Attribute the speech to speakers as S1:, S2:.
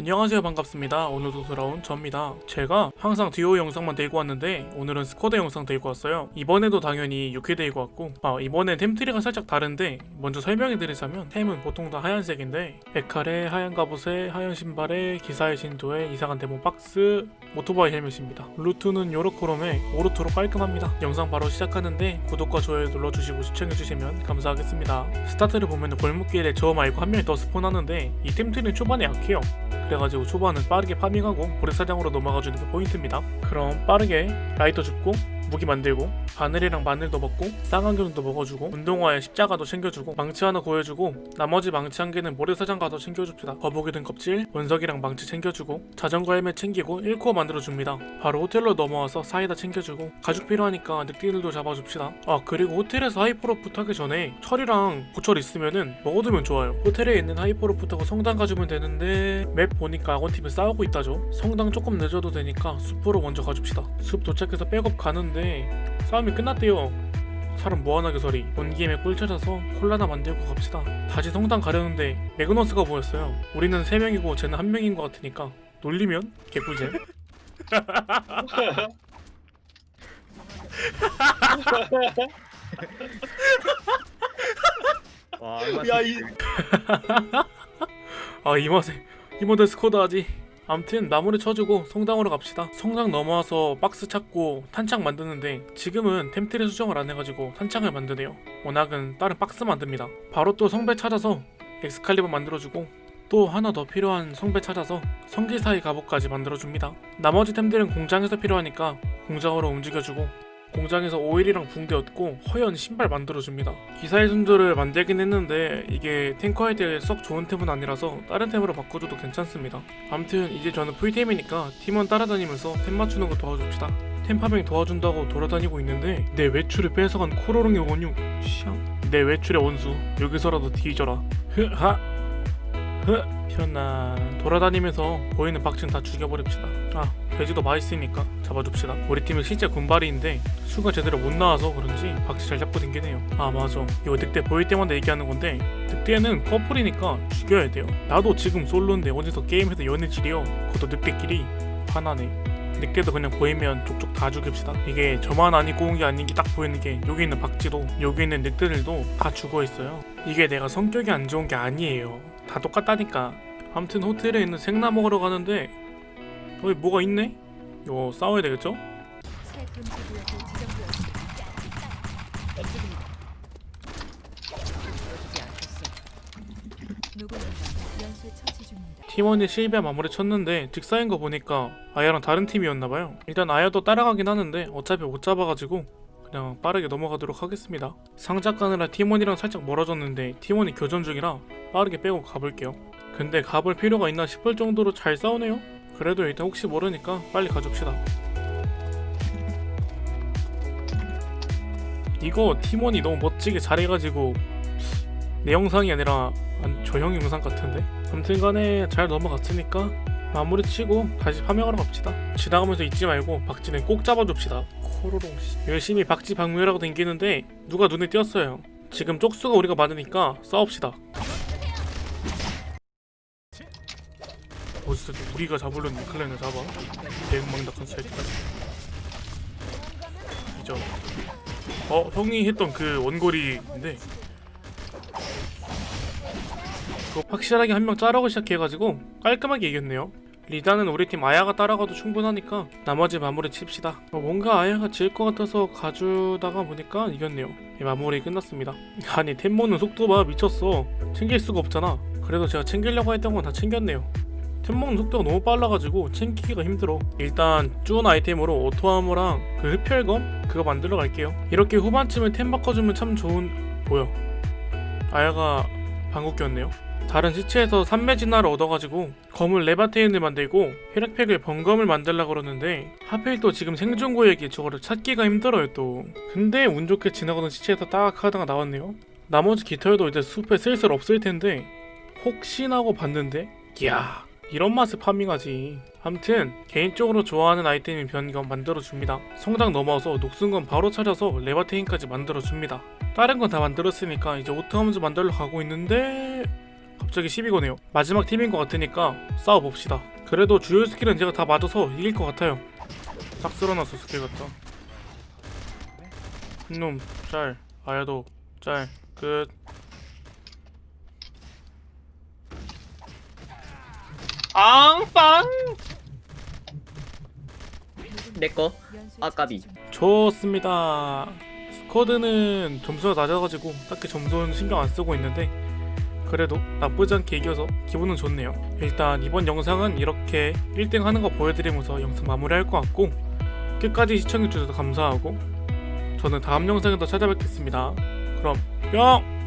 S1: 안녕하세요 반갑습니다. 오늘도 돌아온 저입니다. 제가 항상 듀오 영상만 들고 왔는데 오늘은 스쿼드 영상 들고 왔어요. 이번에도 당연히 6회 들고 왔고 아 이번엔 템트리가 살짝 다른데 먼저 설명해 드리자면 템은 보통 다 하얀색인데 에칼에 하얀 갑옷에 하얀 신발에 기사의 신조에 이상한 데몬 박스 오토바이 헬멧입니다. 루트는 요렇코롬에 오르토로 깔끔합니다. 영상 바로 시작하는데 구독과 좋아요 눌러주시고 시청해주시면 감사하겠습니다. 스타트를 보면 골목길에 저 말고 한 명이 더 스폰하는데 이 템트리는 초반에 약해요 그래가지고 초반은 빠르게 파밍하고 모래사장으로 넘어가주는 게 포인트입니다. 그럼 빠르게 라이터 줍고 무기 만들고 바늘이랑 마늘도 먹고 쌍안경도 먹어주고 운동화에 십자가도 챙겨주고 망치 하나 구해주고 나머지 망치 한 개는 모래사장 가서 챙겨줍시다. 거북이 등 껍질, 원석이랑 망치 챙겨주고 자전거 헬멧 챙기고 1코어 만들어줍니다. 바로 호텔로 넘어와서 사이다 챙겨주고 가죽 필요하니까 늑대들도 잡아줍시다. 아 그리고 호텔에서 하이퍼로프 타기 전에 철이랑 고철 있으면은 먹어두면 좋아요. 호텔에 있는 하이퍼로프 타고 성당 가주면 되는데 맵 보니까 악원팀이 싸우고 있다죠. 성당 조금 늦어도 되니까 숲으로 먼저 가줍시다. 숲 도착해서 백업 가는데 싸움이 끝났대요. 사람 뭐하나 개소리. 온 김에 꿀 찾아서 콜라나 만들고 갑시다. 다시 성당 가려는데 매그너스가 보였어요. 우리는 3명이고 쟤는 한명인 것 같으니까 놀리면 개꿀잼.
S2: 와,
S1: 야, 이- 아 이 맛에 이 맛에 스쿼드 하지 암튼 마무리 쳐주고 성당으로 갑시다. 성당 넘어와서 박스 찾고 탄창 만드는데 지금은 템트리 수정을 안 해가지고 탄창을 만드네요. 워낙은 다른 박스 만듭니다. 바로 또 성배 찾아서 엑스칼리버 만들어주고 또 하나 더 필요한 성배 찾아서 성기사의 갑옷까지 만들어줍니다. 나머지 템들은 공장에서 필요하니까 공장으로 움직여주고 공장에서 오일이랑 붕대 얻고 허연 신발 만들어줍니다. 기사의 순조를 만들긴 했는데 이게 탱커 할때썩 좋은 템은 아니라서 다른 템으로 바꿔줘도 괜찮습니다. 암튼 이제 저는 풀템이니까 팀원 따라다니면서 템 맞추는 거 도와줍시다. 템 파밍 도와준다고 돌아다니고 있는데 내 외출을 뺏어간 코로롱의 원유 샹. 내 외출의 원수 여기서라도 뒤져라 흐하 흐 현나 돌아다니면서 보이는 박쥐는 다 죽여버립시다 아 돼지도 맛있으니까 잡아줍시다. 우리 팀은 실제 군발이인데 수가 제대로 못 나와서 그런지 박쥐 잘 잡고 댕기네요. 아 맞아. 이거 늑대 보일 때마다 얘기하는 건데 늑대는 커플이니까 죽여야 돼요. 나도 지금 솔로인데 어디서 게임해서 연애질이요? 그것도 늑대끼리 화나네. 늑대도 그냥 보이면 족족 다 죽입시다. 이게 저만 아니고 온 게 아닌 게 딱 보이는 게 여기 있는 박쥐도 여기 있는 늑대들도 다 죽어 있어요. 이게 내가 성격이 안 좋은 게 아니에요. 다 똑같다니까. 아무튼 호텔에 있는 생나 먹으러 가는데 여기 뭐가 있네? 이거 싸워야 되겠죠? 팀원이 실비아 마무리 쳤는데 직사인 거 보니까 아야랑 다른 팀이었나봐요 일단 아야도 따라가긴 하는데 어차피 못 잡아가지고 그냥 빠르게 넘어가도록 하겠습니다 상자 까느라 팀원이랑 살짝 멀어졌는데 팀원이 교전 중이라 빠르게 빼고 가볼게요 근데 가볼 필요가 있나 싶을 정도로 잘 싸우네요 그래도 일단 혹시 모르니까 빨리 가줍시다. 이거 팀원이 너무 멋지게 잘해가지고 내 영상이 아니라 안- 저형 영상 같은데? 아무튼간에 잘 넘어갔으니까 마무리 치고 다시 파밍하러 갑시다. 지나가면서 잊지 말고 박쥐는 꼭 잡아줍시다. 코로롱 씨. 열심히 박쥐 방무하라고 댕기는데 누가 눈에 띄었어요. 지금 쪽수가 우리가 많으니까 싸웁시다 어디서 우리가 잡으려는 클랜을 잡아 대응망덕한 새끼 이죠 어 형이 했던 그 원거리인데 그거 확실하게 한 명 짜라고 시작해가지고 깔끔하게 이겼네요. 리다는 우리 팀 아야가 따라가도 충분하니까 나머지 마무리 칩시다. 어, 뭔가 아야가 질 것 같아서 가주다가 보니까 이겼네요. 이 마무리 끝났습니다. 아니 템 모는 속도 봐 미쳤어. 챙길 수가 없잖아. 그래도 제가 챙기려고 했던 건 다 챙겼네요. 템 먹는 속도가 너무 빨라가지고 챙기기가 힘들어. 일단 준 아이템으로 오토아머랑 그 흡혈검 그거 만들러 갈게요. 이렇게 후반쯤에 템 바꿔주면 참 좋은 뭐야? 아야가 방구 꼈네요. 다른 시체에서 삼매 진화를 얻어가지고 검을 레바테인을 만들고 혈액팩을 번검을 만들려고 그러는데 하필 또 지금 생존구역이 저거를 찾기가 힘들어요 또 근데 운 좋게 지나가던 시체에서 딱 하다가 나왔네요 나머지 깃털도 이제 숲에 슬슬 없을 텐데 혹시나 하고 봤는데 이야 이런 맛에 파밍하지 암튼 개인적으로 좋아하는 아이템인 변경 만들어줍니다 성당 넘어와서 녹슨 건 바로 찾아서 레바테인까지 만들어줍니다 다른 건 다 만들었으니까 이제 오토함즈 만들러 가고 있는데 갑자기 시비 거네요. 마지막 팀인 것 같으니까 싸워봅시다. 그래도 주요 스킬은 제가 다 맞아서 이길 것 같아요. 싹 쓸어놨어 스킬 같다. 놈, 짤, 아야도, 짤, 끝.
S2: 앙빵 내꺼 아까비.
S1: 좋습니다. 스쿼드는 점수가 낮아가지고 딱히 점수는 신경 안 쓰고 있는데 그래도 나쁘지 않게 이겨서 기분은 좋네요. 일단 이번 영상은 이렇게 1등 하는 거 보여드리면서 영상 마무리할 것 같고 끝까지 시청해주셔서 감사하고 저는 다음 영상에서 찾아뵙겠습니다. 그럼 뿅!